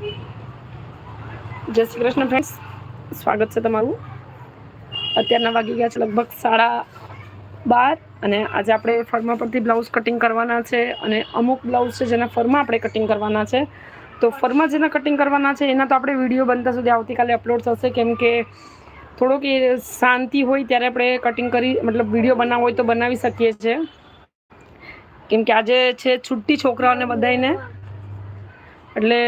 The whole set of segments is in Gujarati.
જય શ્રી કૃષ્ણ ફ્રેન્ડ્સ સ્વાગત છે તમારું. અત્યારના વાગી ગયા છે લગભગ સાડા બાર અને આજે આપણે ફર્મા પરથી બ્લાઉઝ કટિંગ કરવાના છે અને અમુક બ્લાઉઝ છે જેના ફર્મા આપણે કટિંગ કરવાના છે. તો ફર્મા જેના કટિંગ કરવાના છે એના તો આપણે વીડિયો બનતા સુધી આવતીકાલે અપલોડ થશે. કેમ કે થોડોક એ શાંતિ હોય ત્યારે આપણે કટિંગ કરી, મતલબ વીડિયો બનાવવો હોય તો બનાવી શકીએ છીએ. કેમ કે આજે છે છુટ્ટી છોકરાઓને બધાને એટલે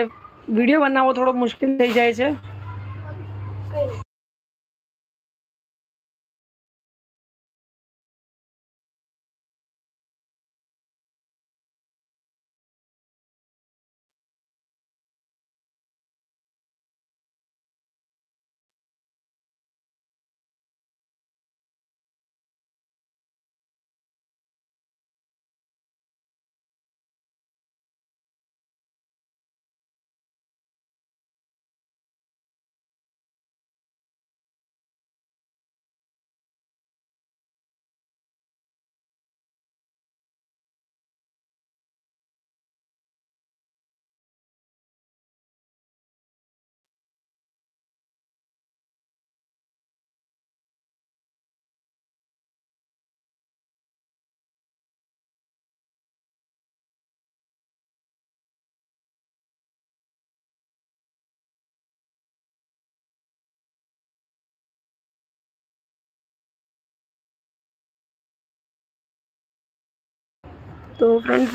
વીડિયો બનાવવો થોડો મુશ્કેલ થઈ જાય છે. તો ફ્રેન્ડ્સ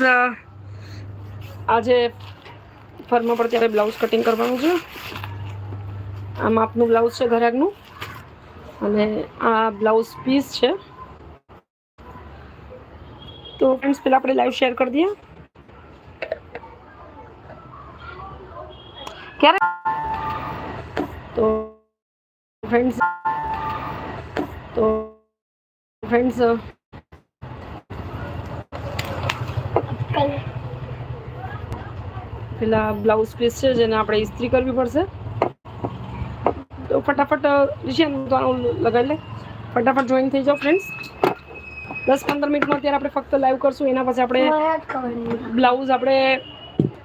આજે ફર્મા પર ત્યારે બ્લાઉઝ કટિંગ કરવાનું છે. આ માપનું બ્લાઉઝ છે ઘરાકનું. અને આ બ્લાઉઝ પીસ છે. તો ફ્રેન્ડ્સ પહેલાં આપણે લાઈવ શેર કરી દઈએ. ક્યારે? તો ફ્રેન્ડ્સ તો ફ્રેન્ડ્સ પેલા બ્લાઉઝ પીસ છે જેને આપણે ઇસ્ત્રી કરવી પડશે. તો ફટાફટ રિશિયન લગાડી લે ફટાફટ જોઈન થઈ જાઓ ફ્રેન્ડ્સ દસ પંદર મિનિટમાં અત્યારે આપણે ફક્ત લાઈવ કરશું. એના પછી આપણે બ્લાઉઝ આપણે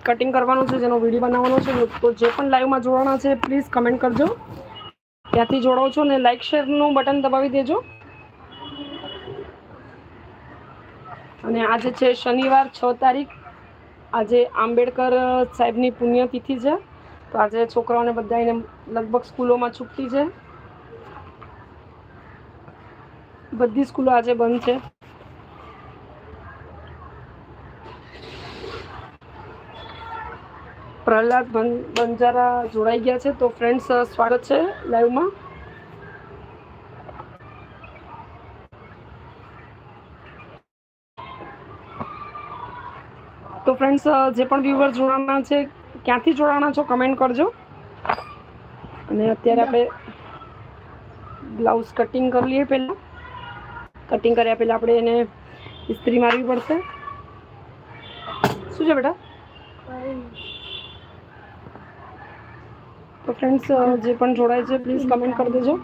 કટિંગ કરવાનું છે જેનો વીડિયો બનાવવાનો છે. તો જે પણ લાઈવમાં જોવાના છે પ્લીઝ કમેન્ટ કરજો. ત્યાંથી જોડાવ છો ને લાઇક શેરનું બટન દબાવી દેજો. અને આજે છે શનિવાર, છ તારીખ. આજે આંબેડકર સાહેબની પુણ્યતિથિ છે. તો આજે છોકરાઓને બધાને લગભગ સ્કૂલોમાં છૂટતી છે. બધી સ્કૂલો આજે બંધ છે. પ્રહલાદ બંજારા જોડાઈ ગયા છે. તો ફ્રેન્ડ્સ સ્વાગત છે લાઈવમાં તો ફ્રેન્ડ્સ જે પણ વ્યુઅર જોડાના છે, ક્યાંથી જોડાના છો કમેન્ટ કરજો. અને અત્યારે આપણે બ્લાઉઝ કટિંગ કરી લઈએ પહેલાં. કટિંગ કર્યા પહેલાં આપણે એને ઇસ્ત્રી મારવી પડશે. શું છે બેટા? તો ફ્રેન્ડ્સ જે પણ જોડાય છે પ્લીઝ કમેન્ટ કરી દેજો.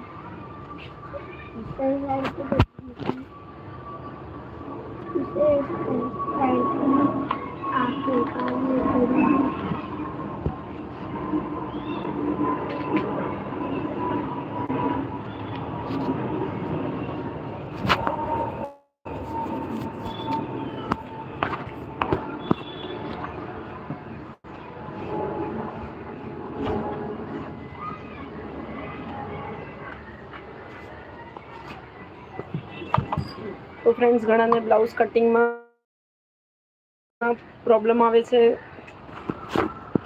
તો ફ્રેન્ડ્સ ઘણાને બ્લાઉઝ કટિંગમાં પ્રોબ્લેમ આવે છે.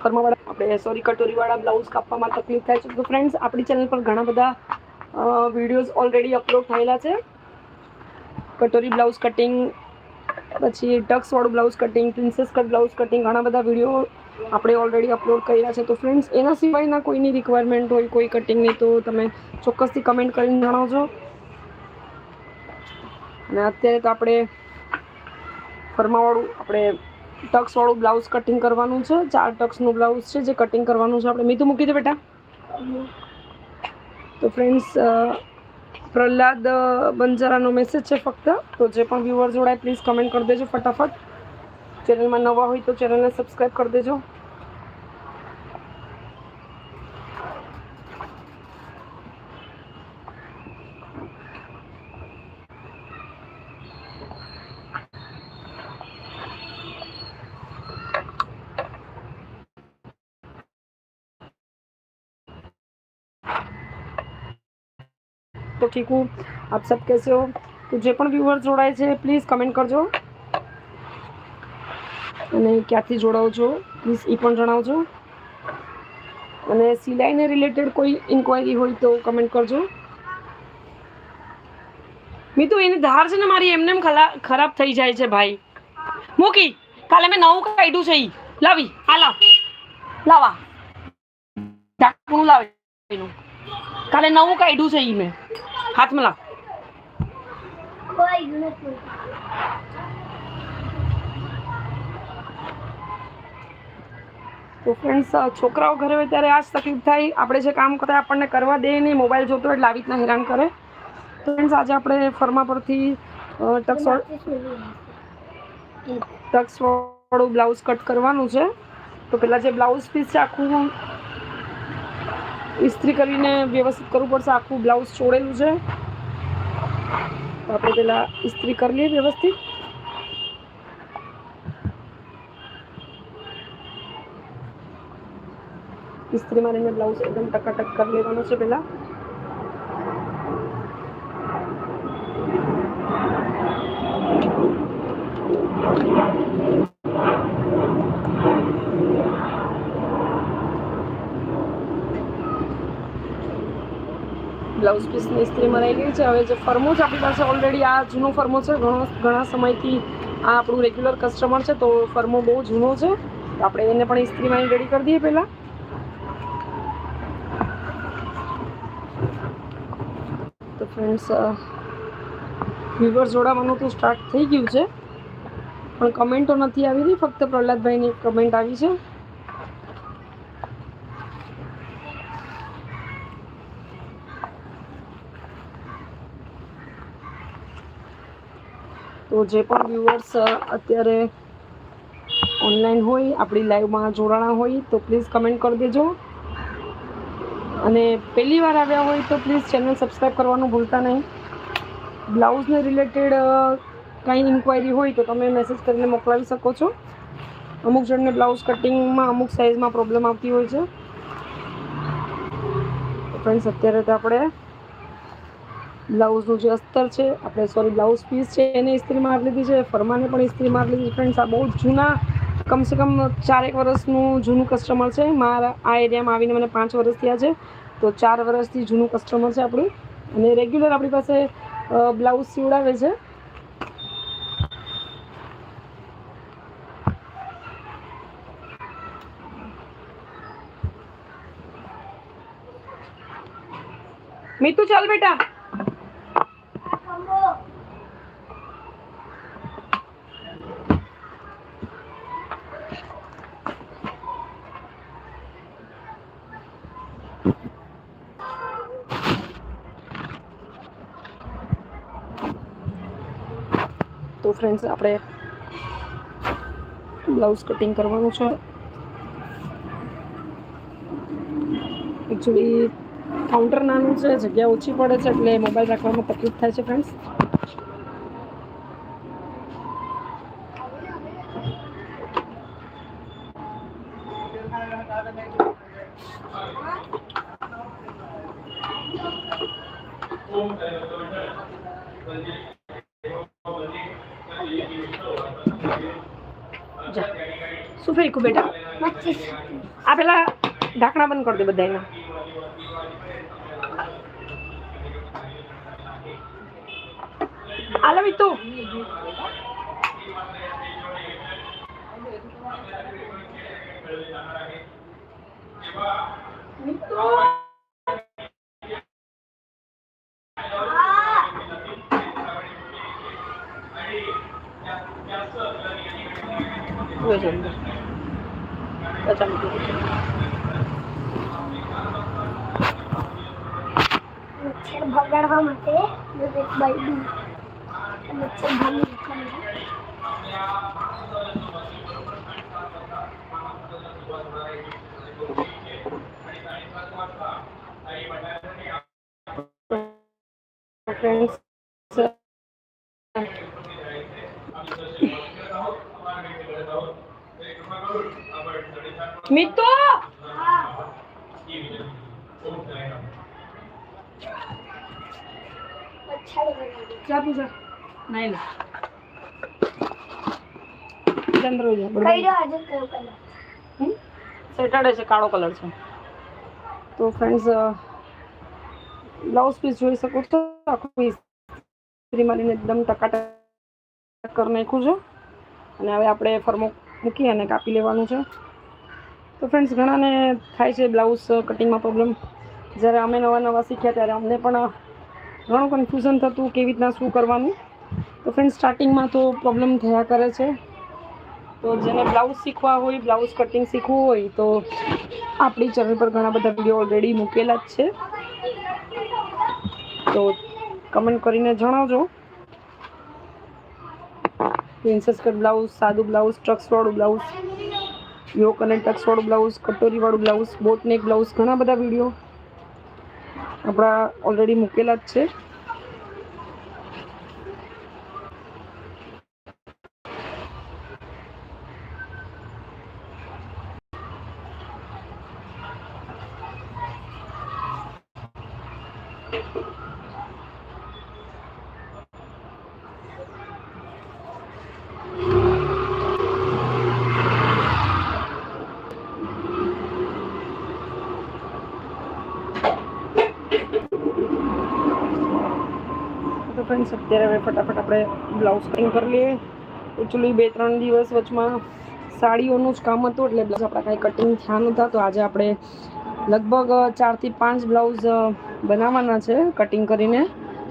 ફર્માવાળા આપણે સોરી કટોરીવાળા બ્લાઉઝ કાપવામાં તકલીફ થાય છે. તો ફ્રેન્ડ્સ આપણી ચેનલ પર ઘણા બધા વિડીયોઝ ઓલરેડી અપલોડ થયેલા છે. કટોરી બ્લાઉઝ કટિંગ પછી ટક્સવાળું blouse cutting princess cut blouse cutting ઘણા બધા વીડિયો આપણે ઓલરેડી અપલોડ કર્યા છે. તો ફ્રેન્ડ્સ એના સિવાયના કોઈની રિક્વાયરમેન્ટ હોય, કોઈ કટિંગની તો તમે ચોક્કસથી કમેન્ટ કરીને જણાવજો. અને અત્યારે તો આપણે ફરમાવાળું આપણે ટક્સવાળું બ્લાઉઝ કટિંગ કરવાનું છે. ચાર ટક્સનું બ્લાઉઝ છે જે કટિંગ કરવાનું છે. આપણે મીઠું મૂકી દે બેટા. તો ફ્રેન્ડ્સ પ્રહલાદ બંજારાનો મેસેજ છે ફક્ત. તો જે પણ વ્યુઅર જોડાય પ્લીઝ કમેન્ટ કરી દેજો ફટાફટ. ચેનલમાં નવા હોય તો ચેનલને સબસ્ક્રાઈબ કરી દેજો. તો ઠીક હું આપ સબ कैसे हो તો જે પણ વ્યુઅર જોડાય છે પ્લીઝ કમેન્ટ કરજો અને ક્યાંથી જોડાઓ છો પ્લીઝ એ પણ જણાવજો અને સિલાઈને રિલેટેડ કોઈ ઇન્ક્વાયરી હોય તો કમેન્ટ કરજો મીતુ એની ધાર છે ને મારી એમને એમ ખલા ખરાબ થઈ જાય છે ભાઈ મૂકી કાલે મેં નવું કાઢ્યું છે ઈ લાવી આ લાવ લાવા ઢાંકણું લાવે એનું કાલે નવું કાઢ્યું છે ઈ મેં હાથમાં લાવ. કોઈ નથી તો ફ્રેન્ડ્સ છોકરાઓ ઘરે હોય ત્યારે આ જ તકલીફ થાય. આપણે જે કામ કરતા આપણને કરવા દે નહીં. મોબાઈલ જોતો એટલે આવી રીતના હેરાન કરે. તો ફ્રેન્ડ્સ આજે આપણે ફર્મા પરથી ટક્સ ટક્સ બ્લાઉઝ કટ કરવાનું છે. તો પહેલાં જે બ્લાઉઝ પીસ છે આખું ઇસ્ત્રી કરીને વ્યવસ્થિત કરવું પડશે, આખું બ્લાઉઝ ચોળેલું છે. આપણે પહેલાં ઇસ્ત્રી કરી લઈએ વ્યવસ્થિત. ઇસ્ત્રી મારીને બ્લાઉઝ એકદમ ટકાટક કરી લેવાનો છે પહેલાં બ્લાઉઝ પીસની ઇસ્ત્રી મરાઈ ગઈ છે. હવે જે ફર્મો છે, આપણી પાસે ઓલરેડી આ જૂનો ફર્મો છે. ઘણો, ઘણા સમયથી આ આપણું રેગ્યુલર કસ્ટમર છે, તો ફર્મો બહુ જૂનો છે. આપણે એને પણ ઇસ્ત્રી મારી રેડી કરી દઈએ પહેલાં. તો ફ્રેન્ડ્સ વ્યુવર જોડાવાનું તો સ્ટાર્ટ થઈ ગયું છે. પણ કમેન્ટો નથી આવી રહી. ફક્ત પ્રહલાદભાઈની કમેન્ટ આવી છે. તો જે પણ વ્યુઅર્સ અત્યારે ઓનલાઈન હોય, આપણી લાઈવમાં જોડાણા હોય, તો પ્લીઝ કમેન્ટ કરી દેજો. અને પહેલી વાર આવ્યા હોય, તો પ્લીઝ ચેનલ સબસ્ક્રાઈબ કરવાનું ભૂલતા નહીં. બ્લાઉઝને રિલેટેડ કાંઈ ઇન્ક્વાયરી હોય, તો તમે મેસેજ કરીને મોકલાવી શકો છો. અમુક જણને બ્લાઉઝ કટિંગમાં અમુક સાઇઝમાં પ્રોબ્લેમ આવતી હોય છે. ફ્રેન્ડ્સ અત્યારે તો આપણે બ્લાઉઝનું જે અસ્તર છે, આપણે સોરી બ્લાઉઝ પીસ છે, એને ઇસ્ત્રી મારી લીધી છે ફરમાને પણ ઇસ્ત્રી મારી લીધી ફ્રેન્ડ્સ આ બહુ જૂના, કમસે કમ ચારેક વર્ષનું જૂનું કસ્ટમર છે. મારા આ એરિયામાં આવીને મને પાંચ વર્ષ થયા છે. તો ચાર વર્ષથી જૂનું કસ્ટમર છે આપણું. અને રેગ્યુલર આપણી પાસે બ્લાઉઝ સીવડાવે છે. મીતુ ચાલ બેટા. ફ્રેન્ડ્સ આપણે બ્લાઉઝ કટિંગ કરવાનું છે. એકચ્યુઅલી કાઉન્ટર નાનું છે, જગ્યા ઓછી પડે છે, એટલે મોબાઈલ રાખવામાં તકલીફ થાય છે ફ્રેન્ડ્સ જા શું બેટા આ પેલા ઢાંકણા બંધ કરી દે બધા એના આલા મીતુ મિત્રો છે. બાયડું મચ્છર ભાગી નીકળે friends ચા નહીં લે ચંદ્ર સેટરડે છે કાળો કલર છે. તો ફ્રેન્ડ્સ બ્લાઉઝ પીસ જોઈ શકો છો? આખું ઇસ્ત્રી મારીને એકદમ ટકાટક કરી નાખ્યું છે. અને હવે આપણે ફરમો મૂકી અને કાપી લેવાનું છે. તો ફ્રેન્ડ્સ ઘણાને થાય છે બ્લાઉઝ કટિંગમાં પ્રોબ્લેમ જ્યારે અમે નવા નવા શીખ્યા ત્યારે અમને પણ ઘણું કન્ફ્યુઝન થતું, કેવી રીતના શું કરવાનું? તો ફ્રેન્ડ સ્ટાર્ટિંગમાં તો પ્રોબ્લેમ થયા કરે છે. તો જેને બ્લાઉઝ શીખવા હોય બ્લાઉઝ કટિંગ શીખવું હોય, તો આપણી ચેનલ પર ઘણા બધા વીડિયો ઓલરેડી મૂકેલા જ છે. તો કમેન્ટ કરીને જણાવજો. પ્રિન્સેસ કટ બ્લાઉઝ સાદું બ્લાઉઝ ટ્રક્સવાળું બ્લાઉઝ યોક અને ટક્સવાળું બ્લાઉઝ કટોરીવાળું બ્લાઉઝ બોટનેક બ્લાઉઝ ઘણા બધા વીડિયો આપણા ઓલરેડી મૂકેલા જ છે તો ફ્રેન્ડ્સ અત્યારે હવે ફટાફટ આપણે બ્લાઉઝ કટિંગ કરી લઈએ. એકચ્યુઅલી બે, ત્રણ દિવસ વચમાં સાડીઓનું જ કામ હતું, એટલે બ્લાઉઝ આપણા કાંઈ કટિંગ થયા નહોતા. તો આજે આપણે લગભગ ચારથી પાંચ બ્લાઉઝ બનાવવાના છે કટિંગ કરીને.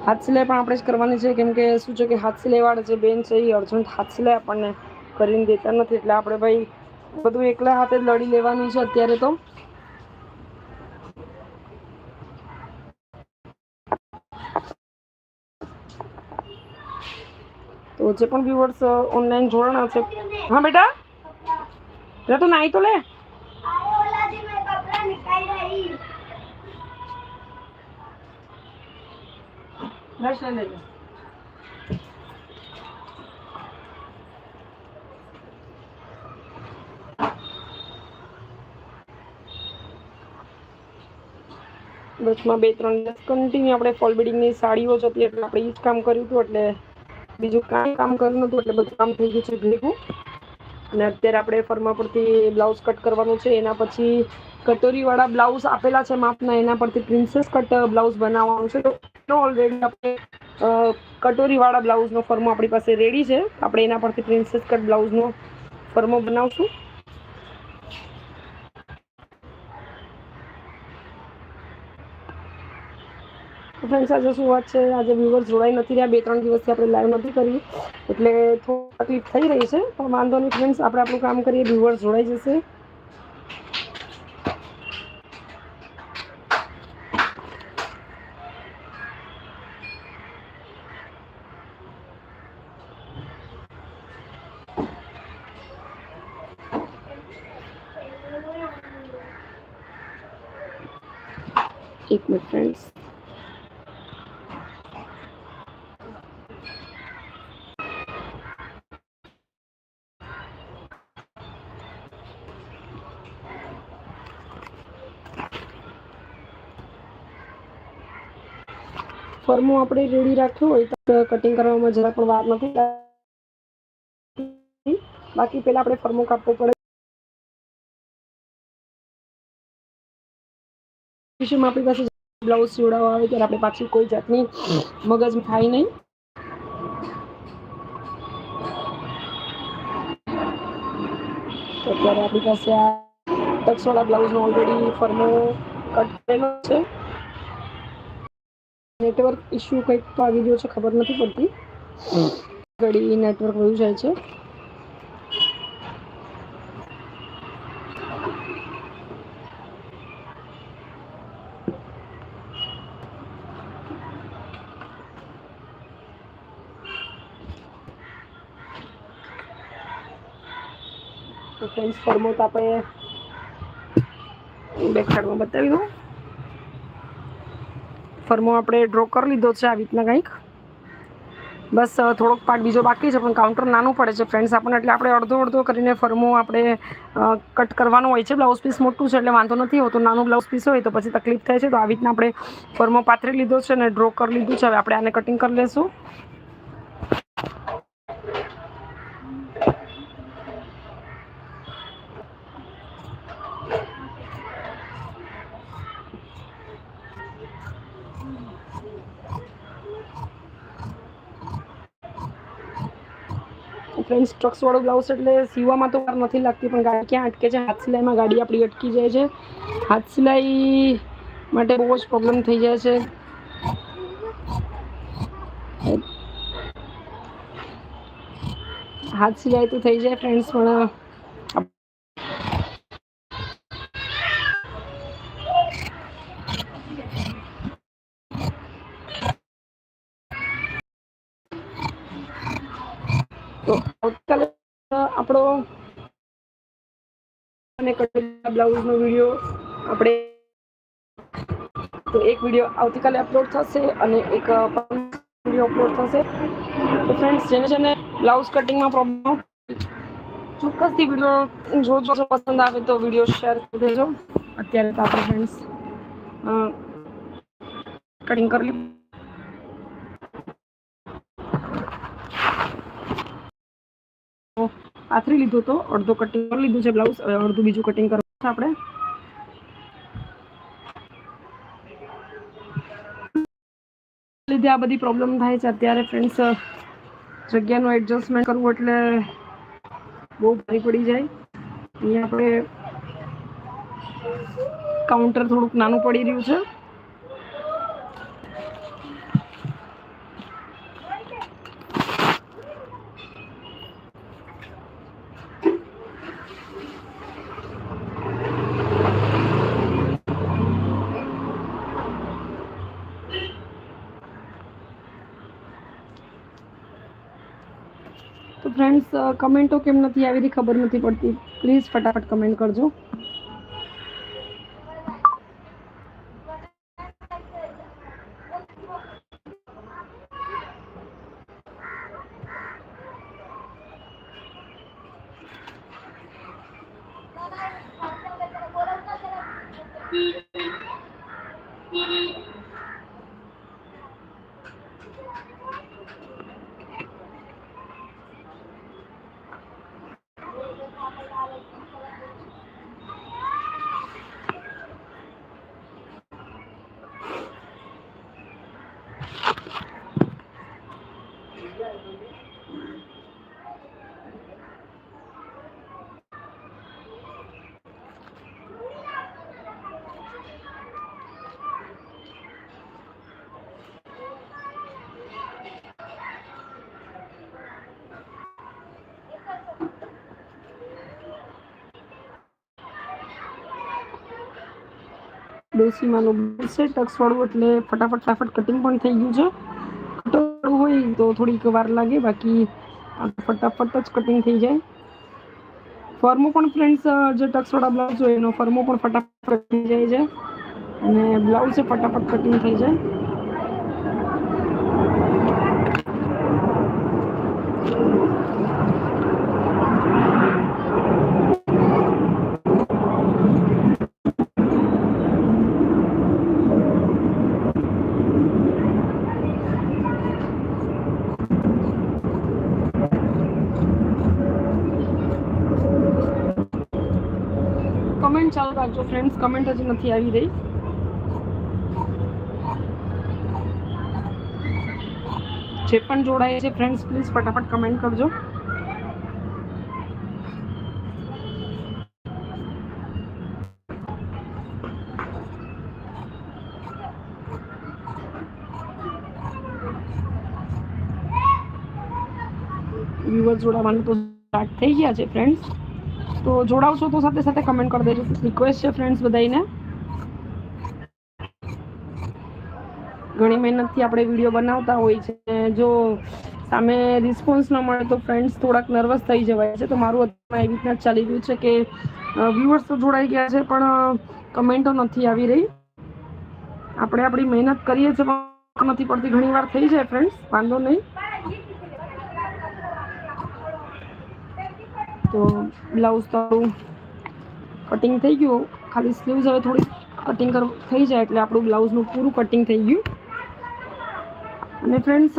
હાથ સિલાઈ પણ આપણે જ કરવાની છે. કેમ કે શું છે કે હાથ સિલાઈવાળા જે બેન છે એ અર્જન્ટ હાથ સિલાઈ આપણને કરીને દેતા નથી. એટલે આપણે ભાઈ બધું એકલા હાથે જ લડી લેવાનું છે અત્યારે તો. તો જે પણ વ્યુઅર્સ ઓનલાઈન જોડાણા છે. હા બેટા? રે તો નાઈ તો લે. બસમાં બે ત્રણ કન્ટિન્યુ આપણે ફોલ બિડિંગની સાડીઓ જતી એટલે આપણે એ જ કામ કર્યું હતું એટલે બીજું કાંઈ કામ કર્યું હતું એટલે બધું કામ થઈ ગયું છે ભેગું. અને અત્યારે આપણે ફરમા પરથી બ્લાઉઝ કટ કરવાનું છે, એના પછી કટોરીવાળા બ્લાઉઝ આપેલા છે માપના, એના પરથી પ્રિન્સેસ કટ બ્લાઉઝ બનાવવાનું છે. તો ઓલરેડી આપણે કટોરીવાળા બ્લાઉઝનો ફર્મો આપણી પાસે રેડી છે. આપણે એના પરથી પ્રિન્સેસ કટ બ્લાઉઝનો ફર્મો બનાવશું. ફ્રેન્ડ્સ આજે શું વાત છે? આજે વ્યુઅર્સ જોડાઈ નથી રહ્યા. બે, ત્રણ દિવસથી આપણે લાઈવ નથી કરી. એટલે થોડી તકલીફ થઈ રહી છે. પણ વાંધો નહીં ફ્રેન્ડ્સ આપણે આપણું કામ કરીએ. વ્યુઅર્સ જોડાઈ જશે એક મિનિટ ફ્રેન્ડ્સ ફર્મો આપણે રેડી રાખ્યો હોય તો કટિંગ કરવામાં જરા પણ વાર નથી લાગતી. બાકી પહેલા આપણે ફર્મો કાપવો પડે. વિષયમાં આપણી પાસે બ્લાઉઝ સીવડાવવા આવે ત્યારે આપણે પાછી કોઈ જાતની મગજ થાય નહીં. તો અત્યારે આપણી પાસે આ ટક્સવાળા બ્લાઉઝનો ઓલરેડી ફર્મો કટ કરેલો છે. નેટવર્ક ઇશ્યુ કંઈક તો આવી ગયો છે, ખબર નથી પડતી. ઘડી નેટવર્ક વયું જાય છે. તો ફ્રેન્ડ્સ ફર્મો તો આપણે બેક સાઈડમાં બતાવી દઉં. ફર્મો આપણે ડ્રો કરી લીધો છે આવી રીતના કંઈક. બસ થોડોક પાર્ટ બીજો બાકી છે, પણ કાઉન્ટર નાનું પડે છે ફ્રેન્ડ્સ આપણને, એટલે આપણે અડધો અડધો કરીને ફરમો આપણે કટ કરવાનો હોય છે. બ્લાઉઝ પીસ મોટું છે, એટલે વાંધો નથી હોતો. નાનું બ્લાઉઝ પીસ હોય તો પછી તકલીફ થાય છે. તો આવી રીતના આપણે ફરમો પાથરી લીધો છે અને ડ્રો કરી લીધું છે. હવે આપણે આને કટિંગ કરી લેશું. ફ્રેન્ડ્સ ટ્રક્સવાળું બ્લાઉઝ એટલે સીવામાં તો વાર નથી લાગતી, પણ ગાડી ક્યાં અટકે છે? હાથ સિલાઈમાં ગાડી આપણી અટકી જાય છે. હાથ સિલાઈ માટે બહુ જ પ્રોબ્લેમ થઈ જાય છે. હાથ સિલાઈ તો થઈ જાય ફ્રેન્ડ્સ પણ અને કટેલા બ્લાઉઝનો વીડિયો આપણે તો એક વીડિયો આવતીકાલે અપલોડ થશે અને એક વીડિયો અપલોડ થશે. તો ફ્રેન્ડ્સ જેને જેને બ્લાઉઝ કટિંગમાં પ્રોબ્લેમ ચોક્કસથી વીડિયો જોજો જો પસંદ આવે તો વીડિયો શેર કરી દેજો. અત્યારે તો આપણે ફ્રેન્ડ્સ કટિંગ કરી લીધું પાથરી લીધું તો, અડધો કટિંગ કરી લીધું છે બ્લાઉઝ હવે અડધું બીજું કટિંગ કરવું છે આપણે. લીધે આ બધી પ્રોબ્લેમ થાય છે. અત્યારે ફ્રેન્ડ્સ જગ્યાનું એડજસ્ટમેન્ટ કરવું એટલે બહુ ભારી પડી જાય. અહીંયા આપણે કાઉન્ટર થોડુંક નાનું પડી રહ્યું છે તો ફ્રેન્ડ્સ કમેન્ટો કેમ નથી આવી રહી? ખબર નથી પડતી. પ્લીઝ ફટાફટ કમેન્ટ કરજો. ડોસીમાંનું બ્લાઉઝ છે ટક્સવાળું એટલે ફટાફટ ફટાફટ કટિંગ પણ થઈ ગયું છે. કટોળું હોય તો થોડીક વાર લાગે, બાકી ફટાફટ જ કટિંગ થઈ જાય. ફર્મો પણ ફ્રેન્ડ્સ જે ટક્સવાળા બ્લાઉઝ હોય એનો ફર્મો પણ ફટાફટ થઈ જાય છે. અને બ્લાઉઝ ફટાફટ કટિંગ થઈ જાય. કમેન્ટ ચાલુ રાખજો ફ્રેન્ડ્સ કમેન્ટ હજી નથી આવી રહી. જે પણ જોડાય છે ફ્રેન્ડ્સ પ્લીઝ ફટાફટ કમેન્ટ કરજો. વ્યુઅર જોડાવાનું તો સ્ટાર્ટ થઈ ગયા છે ફ્રેન્ડ્સ તો જોડાવશો તો સાથે સાથે કમેન્ટ કરી દેજો. રિક્વેસ્ટ છે ફ્રેન્ડ્સ બધાને ઘણી મહેનતથી આપણે વીડિયો બનાવતા હોય છે. જો સામે રિસ્પોન્સ ન મળે તો ફ્રેન્ડ્સ થોડાક નર્વસ થઈ જવાય છે. તો મારું અત્યારમાં એવી રીતના ચાલી રહ્યું છે કે વ્યૂઅર્સ તો જોડાઈ ગયા છે, પણ કમેન્ટો નથી આવી રહી. આપણે આપણી મહેનત કરીએ છીએ પણ નથી પડતી. ઘણી વાર થઈ જાય ફ્રેન્ડ્સ વાંધો નહીં. તો બ્લાઉઝ તારું કટિંગ થઈ ગયું. ખાલી સ્લીવ્સ હવે થોડી કટિંગ થઈ જાય એટલે આપણું બ્લાઉઝનું પૂરું કટિંગ થઈ ગયું. અને ફ્રેન્ડ્સ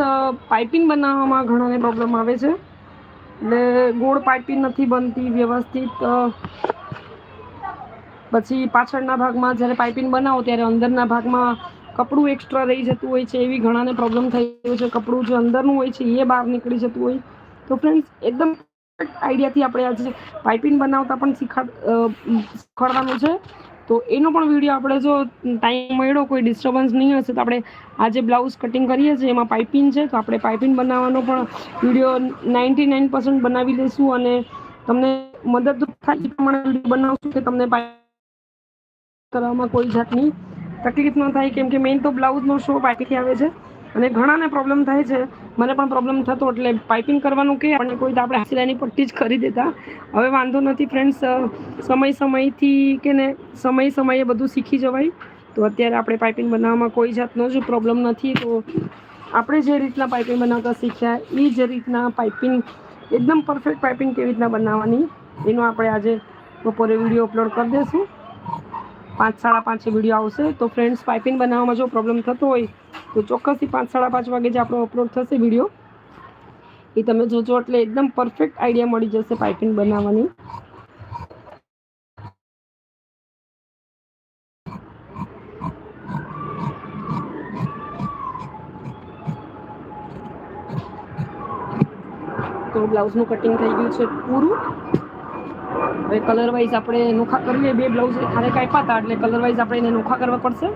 પાઇપિંગ બનાવવામાં ઘણાને પ્રોબ્લેમ આવે છે. એટલે ગોળ પાઇપિંગ નથી બનતી વ્યવસ્થિત પછી પાછળના ભાગમાં જ્યારે પાઇપિંગ બનાવો ત્યારે અંદરના ભાગમાં કપડું એક્સ્ટ્રા રહી જતું હોય છે એવી ઘણાને પ્રોબ્લેમ થઈ ગયું છે. કપડું જે અંદરનું હોય છે એ બહાર નીકળી જતું હોય. તો ફ્રેન્ડ્સ એકદમ આઈડિયાથી આપણે આજે પાઇપિંગ બનાવતા પણ શીખા શીખવાડવાનું છે. તો એનો પણ વીડિયો આપણે જો ટાઈમ મળ્યો, કોઈ ડિસ્ટર્બન્સ નહીં હશે, તો આપણે આજે બ્લાઉઝ કટિંગ કરીએ છીએ, એમાં પાઇપિંગ છે. તો આપણે પાઇપિંગ બનાવવાનો પણ વીડિયો નાઇન્ટી નાઇન પર્સન્ટ બનાવી લઈશું અને તમને મદદરૂપ થાય એ પ્રમાણે વીડિયો બનાવશું કે તમને કરવામાં કોઈ જાતની તકલીફ ન થાય. કેમ કે મેઇન તો બ્લાઉઝનો શો પાઇપિંગથી આવે છે અને ઘણાને પ્રોબ્લેમ થાય છે. મને પણ પ્રોબ્લેમ થતો, એટલે પાઇપિંગ કરવાનું કે આપણને કોઈ આપણે સિલાઈની પટ્ટી જ કરી દેતા. હવે વાંધો નથી ફ્રેન્ડ્સ સમય સમયથી કે ને સમય સમયે બધું શીખી જવાય. તો અત્યારે આપણે પાઇપિંગ બનાવવામાં કોઈ જાતનો જ પ્રોબ્લેમ નથી. તો આપણે જે રીતના પાઇપિંગ બનાવતા શીખ્યા એ જ રીતના પાઇપિંગ એકદમ પરફેક્ટ પાઇપિંગ કેવી રીતના બનાવવાની, એનો આપણે આજે બપોરે વીડિયો અપલોડ કરી દઈશું પાંચ, સાડા પાંચે વીડિયો આવશે. તો ફ્રેન્ડ્સ પાઇપિંગ બનાવવામાં જો પ્રોબ્લેમ થતો હોય, તો ચોક્કસથી પાંચ, સાડા પાંચ વાગે જે આપણો અપલોડ થશે વીડિયો એ તમે જોજો એટલે એકદમ પરફેક્ટ આઈડિયા મળી જશે પાઇપિંગ બનાવવાની. તો બ્લાઉઝનું કટિંગ થઈ ગયું છે પૂરું. હવે કલર વાઇઝ આપણે નોખા કરીએ, બે બ્લાઉઝ ખાને કાપ્યા હતા, એટલે કલર વાઇઝ આપણે એને નોખા કરવા પડશે.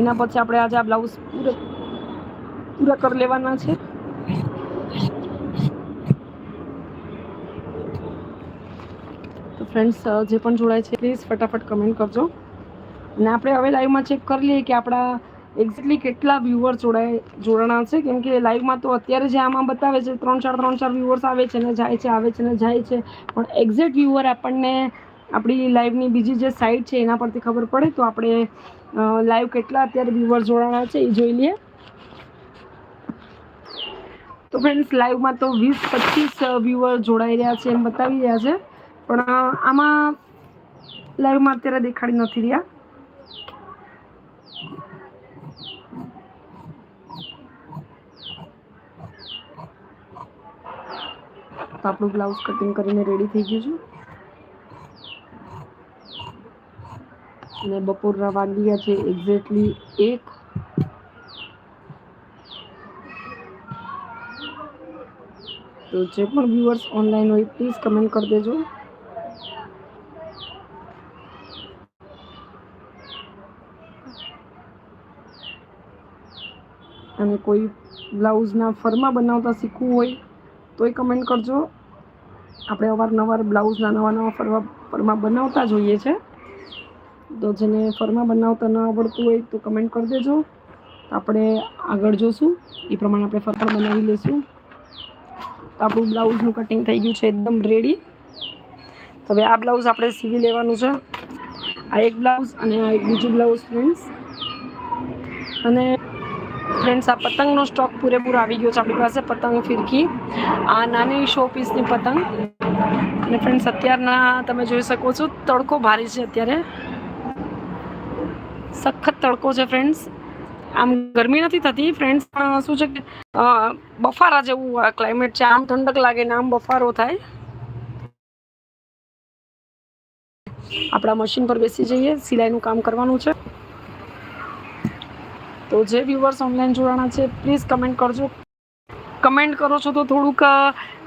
એના પછી આપણે આજે આ બ્લાઉઝ પૂરા પૂરા કરી લેવાના છે. તો ફ્રેન્ડ્સ જે પણ જોડાય છે પ્લીઝ ફટાફટ કમેન્ટ કરજો. અને આપણે હવે લાઈવમાં ચેક કરી લઈએ કે આપણા એક્ઝેક્ટલી કેટલા વ્યુઅર જોડાય જોડાણા છે? કેમ કે લાઈવમાં તો અત્યારે જે આમાં બતાવે છે, ત્રણ ચાર ત્રણ ચાર વ્યુઅર્સ આવે છે ને જાય છે, આવે છે ને જાય છે. પણ એક્ઝેક્ટ વ્યુઅર આપણને આપણી લાઈવની બીજી જે સાઇટ છે એના પરથી ખબર પડે, તો આપણે લાઈવ કેટલા અત્યારે વ્યુઅર જોડાણા છે એ જોઈ લઈએ. તો ફ્રેન્ડ્સ લાઈવમાં તો વીસ, પચીસ વ્યુઅર જોડાઈ રહ્યા છે એમ બતાવી રહ્યા છે. પણ આમાં લાઈવમાં અત્યારે દેખાડી નથી રહ્યા. તો આપણું બ્લાઉઝ કટિંગ કરીને રેડી થઈ ગયું છે. અને બપોરના વાગી ગયા છે એક્ઝેક્ટલી એક. તો જે પણ વ્યુઅર્સ ઓનલાઈન હોય પ્લીઝ કમેન્ટ કરી દેજો. અને કોઈ બ્લાઉઝના ફરમાં બનાવતા શીખવું હોય તોય કમેન્ટ કરજો. આપણે અવારનવાર બ્લાઉઝના નવા નવા ફરવા ફરમાં બનાવતા જોઈએ છે. તો જેને ફરમાં બનાવતા ન આવડતું હોય તો કમેન્ટ કરી દેજો. આપણે આગળ જોશું. એ પ્રમાણે આપણે ફર બનાવી લઈશું તો આપણું બ્લાઉઝનું કટિંગ થઈ ગયું છે એકદમ રેડી તો હવે આ બ્લાઉઝ આપણે સીવી લેવાનું છે. આ એક બ્લાઉઝ અને આ એક બીજું બ્લાઉઝ ફ્રેન્ડ્સ અને ફ્રેન્ડ્સ, આ પતંગનો સ્ટોક પૂરેપૂરો આવી ગયો છે આપણી પાસે, પતંગ ફિરકી. આ નાની શો પીસની પતંગ. અને ફ્રેન્ડ્સ, અત્યારના તમે જોઈ શકો છો, તડકો ભારે છે અત્યારે. સખત તડકો છે ફ્રેન્ડ્સ. આમ ગરમી નથી થતી, ફ્રેન્ડ્સ, પણ શું છે કે બફારા જેવું ક્લાઇમેટ છે. આમ ઠંડક લાગે ને આમ બફારો થાય. આપણા મશીન પર બેસી જઈએ, સિલાઈનું કામ કરવાનું છે. તો જે વ્યુઅર્સ ઓનલાઈન જોડાણા છે પ્લીઝ કમેન્ટ કરજો. કમેન્ટ કરો છો તો થોડુંક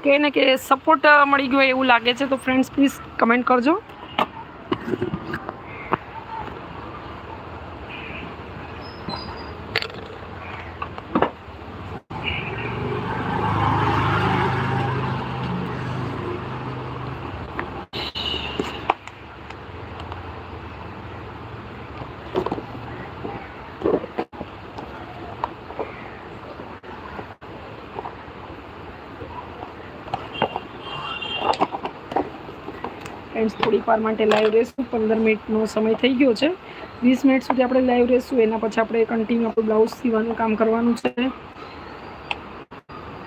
કહે ને કે સપોર્ટ મળી ગયો એવું લાગે છે, તો ફ્રેન્ડ્સ પ્લીઝ કમેન્ટ કરજો. ફ્રેન્ડ્સ થોડીક વાર માટે લાઈવ રહેશું પંદર મિનિટનો સમય થઈ ગયો છે. વીસ મિનિટ સુધી આપણે લાઈવ રહેશું એના પછી આપણે કન્ટિન્યુ આપણું બ્લાઉઝ સીવાનું કામ કરવાનું છે.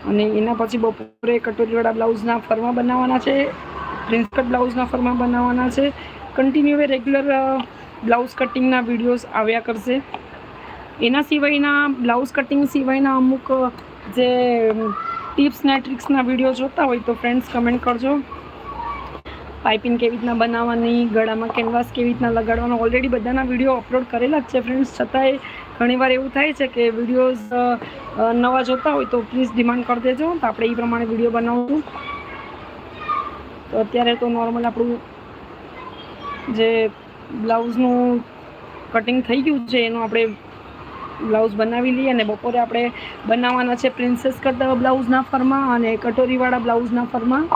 અને એના પછી બપોરે કટોરીવાળા બ્લાઉઝના ફરમા બનાવવાના છે. પ્રિન્સ કટ બ્લાઉઝના ફરમા બનાવવાના છે. કન્ટિન્યુ રેગ્યુલર બ્લાઉઝ કટિંગના વિડીયોઝ આવ્યા કરશે. એના સિવાયના બ્લાઉઝ કટિંગ સિવાયના અમુક જે ટિપ્સ ને ટ્રિક્સના વીડિયો જોતા હોય તો ફ્રેન્ડ્સ કમેન્ટ કરજો. પાઇપિંગ કેવી રીતના બનાવવાની, ગળામાં કેનવાસ કેવી રીતના લગાડવાનો ઓલરેડી બધાના વીડિયો અપલોડ કરેલા જ છે ફ્રેન્ડ્સ છતાંય ઘણીવાર એવું થાય છે કે વિડીયોઝ નવા જોતા હોય તો પ્લીઝ ડિમાન્ડ કરી દેજો. તો આપણે એ પ્રમાણે વીડિયો બનાવશું. તો અત્યારે તો નોર્મલ આપણું જે બ્લાઉઝનું કટિંગ થઈ ગયું છે, એનું આપણે બ્લાઉઝ બનાવી લઈએ અને બપોરે આપણે બનાવવાના છે પ્રિન્સેસ કટ બ્લાઉઝના ફરમાં અને કટોરીવાળા બ્લાઉઝના ફરમાં.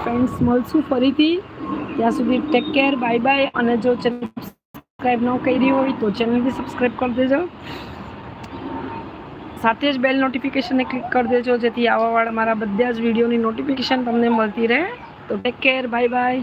ફ્રેન્ડ્સ, મળશું ફરીથી. ત્યાં સુધી ટેક કેર, બાય બાય. અને જો ચેનલ સબસ્ક્રાઈબ ન કરી હોય તો ચેનલને સબસ્ક્રાઈબ કરી દેજો. સાથે જ બેલ નોટિફિકેશનને ક્લિક કરી દેજો, જેથી આવવાવાળા મારા બધા જ વિડીયોની નોટિફિકેશન તમને મળતી રહે. તો ટેક કેર, બાય બાય.